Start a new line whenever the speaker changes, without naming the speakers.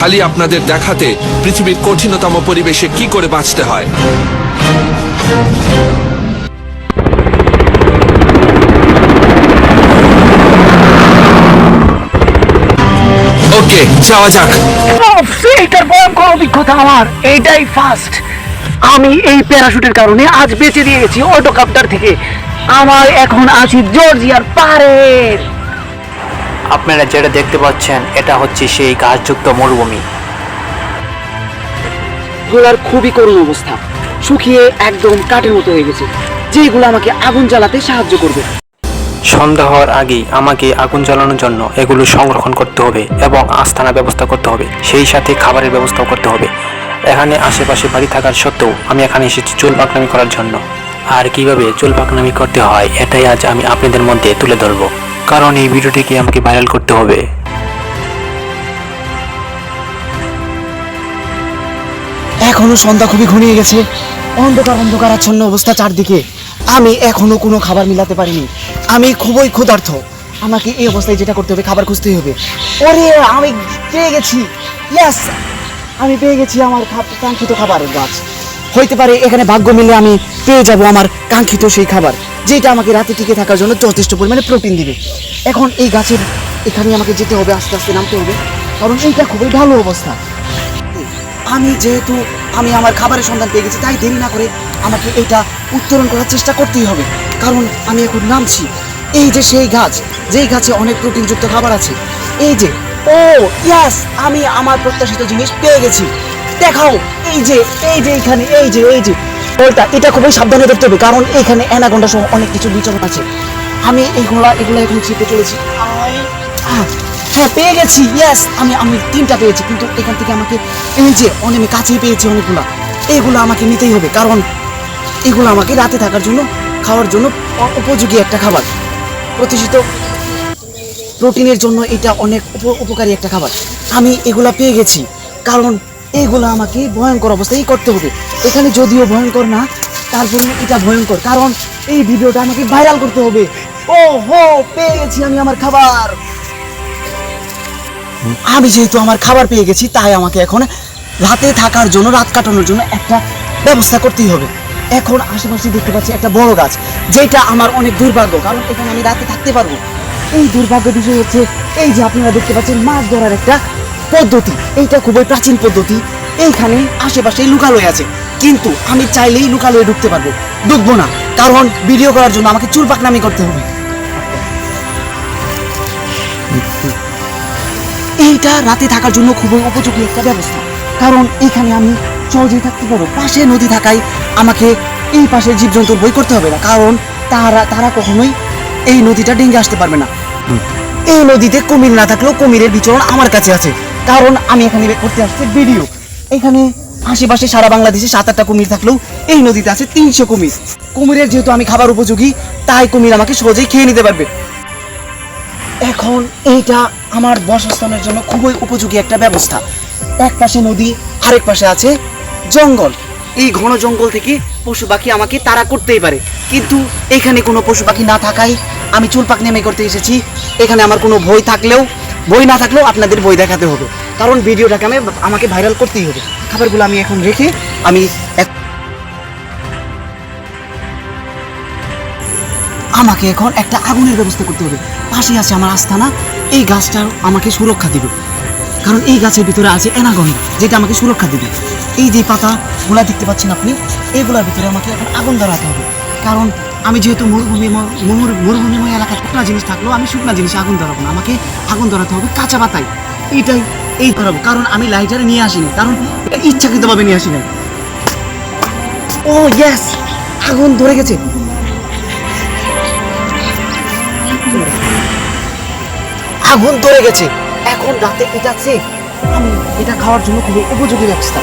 খালি আপনাদের দেখাতে পৃথিবীর কঠিনতম পরিবেশে কি করে বাঁচতে হয়? ওকে, যাওয়া যাক।
এইটার ভয়ঙ্কর অভিজ্ঞতা আমার। এইটাই ফার্স্ট আমি এই প্যারাশুটের কারণে আজ বেঁচে দিয়ে গেছি অটোকাপ্টার থেকে। আমার এখন আছি জর্জিয়ার পাহাড়ের।
আপনারা যেটা দেখতে পাচ্ছেন এটা হচ্ছে সেই ঘাসযুক্ত মরুভূমি।
গুলার খুবই করুণ অবস্থা। শুকিয়ে একদম কাঠের মতো হয়ে গেছে যেগুলো আমাকে আগুন জ্বালাতে সাহায্য করবে।
সন্ধ্যা হওয়ার আগেই আমাকে আগুন জ্বালানোর জন্য এগুলো সংরক্ষণ করতে হবে এবং আস্থানা ব্যবস্থা করতে হবে সেই সাথে খাবারের ব্যবস্থাও করতে হবে। এখানে আশেপাশে বাড়ি থাকার সত্ত্বেও আমি এখানে এসেছি চুল পাকনামি করার জন্য। আর কীভাবে চুল পাকনামি করতে হয় এটাই আজ আমি আপনাদের মধ্যে তুলে ধরবো। কারণ এই ভিডিওটিকে আমাকে ভাইরাল করতে হবে।
এখনও সন্ধ্যা খুবই ঘনিয়ে গেছে। অন্ধকার অন্ধকার আচ্ছন্ন অবস্থা চারদিকে। আমি এখনও কোনো খাবার মিলাতে পারিনি। আমি খুবই ক্ষুধার্থ আমাকে এই অবস্থায় যেটা করতে হবে, খাবার খুঁজতেই হবে। ওরে, আমি পেয়ে গেছি। ইয়েস আমি পেয়ে গেছি আমার কাঙ্ক্ষিত খাবারের গাছ। হইতে পারে এখানে ভাগ্য মিলে আমি পেয়ে যাব আমার কাঙ্ক্ষিত সেই খাবার, যেটা আমাকে রাতে টিকে থাকার জন্য যথেষ্ট পরিমাণে প্রোটিন দিবে। এখন এই গাছের এখানে আমাকে যেতে হবে, আস্তে আস্তে নামতে হবে, কারণ এইটা খুবই ভালো অবস্থা। আমি যেহেতু, আমি আমার খাবারের সন্ধান পেয়ে গেছি, তাই দেরি না করে আমাকে এটা উত্তোলন করার চেষ্টা করতেই হবে। কারণ আমি এখন নামছি। এই যে সেই গাছ, যেই গাছে অনেক প্রোটিনযুক্ত খাবার আছে, এই যে, ও ইয়াস আমি আমার প্রত্যাশিত জিনিস পেয়ে গেছি। দেখাও, এই যে এই যে এইখানে এই যে এই যে ওইটা এটা খুবই সাবধানে দেখতে হবে কারণ এখানে অ্যানাকোন্ডা সহ অনেক কিছু বিচরণ আছে। আমি এগুলা এগুলা এখন চিপে চলেছি। আয়, হ্যাঁ পেয়ে গেছি ইয়াস আমি আমি তিনটা পেয়েছি কিন্তু এখান থেকে আমাকে এই যে অনেক কাছেই পেয়েছি অনেকগুলা এইগুলো আমাকে নিতেই হবে কারণ এগুলো আমাকে রাতে থাকার জন্য খাওয়ার জন্য উপযোগী একটা খাবার। প্রতিষ্ঠিত প্রোটিনের জন্য এটা অনেক উপ- উপকারী একটা খাবার। আমি এগুলা পেয়ে গেছি কারণ এগুলো আমাকে ভয়ঙ্কর অবস্থায় করতে হবে। এখানে যদিও ভয়ঙ্কর না তারপরে এটা ভয়ঙ্কর, কারণ এই ভিডিওটা আমাকে ভাইরাল করতে হবে। ও হো পেয়ে গেছি আমি আমার খাবার। আমি যেহেতু আমার খাবার পেয়ে গেছি, তাই আমাকে এখন রাতে থাকার জন্য, রাত কাটানোর জন্য একটা ব্যবস্থা করতেই হবে। এখন আশেপাশে দেখতে পাচ্ছি একটা বড় গাছ, যেটা আমার অনেক দুর্ভাগ্য, কারণ এখানে আমি রাতে থাকতে পারব। এই দুর্ভাগ্য বিষয় হচ্ছে, এই যে আপনারা দেখতে পাচ্ছেন, মাছ ধরার একটা পদ্ধতি, এইটা খুবই প্রাচীন পদ্ধতি। এইখানে আশেপাশে লুকালয় আছে। কিন্তু আমি চাইলেই লুকালয়ে ঢুকতে পারব। ঢুকবো না। কারণ ভিডিও করার জন্য আমাকে চুল পাকনামি করতে হবে। এইটা রাতে থাকার জন্য খুবই উপযোগী একটা ব্যবস্থা। কারণ এখানে আমি সহজেই থাকতে পারব। পাশে নদী থাকায় আমাকে এই পাশে জীবজন্তুর বই করতে হবে না। কারণ তারা তারা কখনোই এই নদীটা ডেঙ্গে আসতে পারবে না। এই নদীতে কুমির না থাকলেও কুমিরের বিচরণ আমার কাছে আছে। কারণ আমি এখানে করতে আসছি ভিডিও। এখানে আশেপাশে সারা বাংলাদেশে সাত আটটা কুমির থাকলেও এই নদীতে আছে তিনশো কুমির। কুমিরের যেহেতু আমি খাবার উপযোগী, তাই কুমির আমাকে সহজেই খেয়ে নিতে পারবে। এখন এইটা আমার বাসস্থানের জন্য খুবই উপযোগী একটা ব্যবস্থা। এক পাশে নদী, আরেক পাশে আছে জঙ্গল। এই ঘন জঙ্গল থেকে পশু পাখি আমাকে তাড়া করতেই পারে। কিন্তু এখানে কোনো পশু পাখি না থাকায় আমি চুল পাক নেমে করতে এসেছি। এখানে আমার কোনো ভয় থাকলেও বই না থাকলেও আপনাদের বই দেখাতে হবে। কারণ ভিডিওটাকে আমি, আমাকে ভাইরাল করতেই হবে। খাবারগুলো আমি এখন রেখে আমি আমাকে এখন একটা আগুনের ব্যবস্থা করতে হবে। পাশে আছে আমার আস্থানা এই গাছটা আমাকে সুরক্ষা দিবে। কারণ এই গাছের ভিতরে আছে অ্যানাগন, যেটা আমাকে সুরক্ষা দিবে। এই যে পাতা, গুলা দেখতে পাচ্ছেন আপনি এইগুলোর ভিতরে আমাকে এখন আগুন ধরাতে হবে। কারণ আমি যেহেতু মরুভূমি মরুভূমিময় এলাকায় শুকনা জিনিস থাকলেও আমি শুকনা জিনিসে আগুন ধরাবো না। আমাকে আগুন ধরাতে হবে কাঁচা পাতায়। এইটাই, এই ধরাবো। কারণ আমি লাইটারে নিয়ে আসিনি। কারণ ইচ্ছাকৃতভাবে নিয়ে আসিনি। ও ইয়েস আগুন ধরে গেছে। আগুন ধরে গেছে। এখন রাতে এটা সেফ আমি এটা খাওয়ার জন্য খুবই উপযোগী ব্যবস্থা।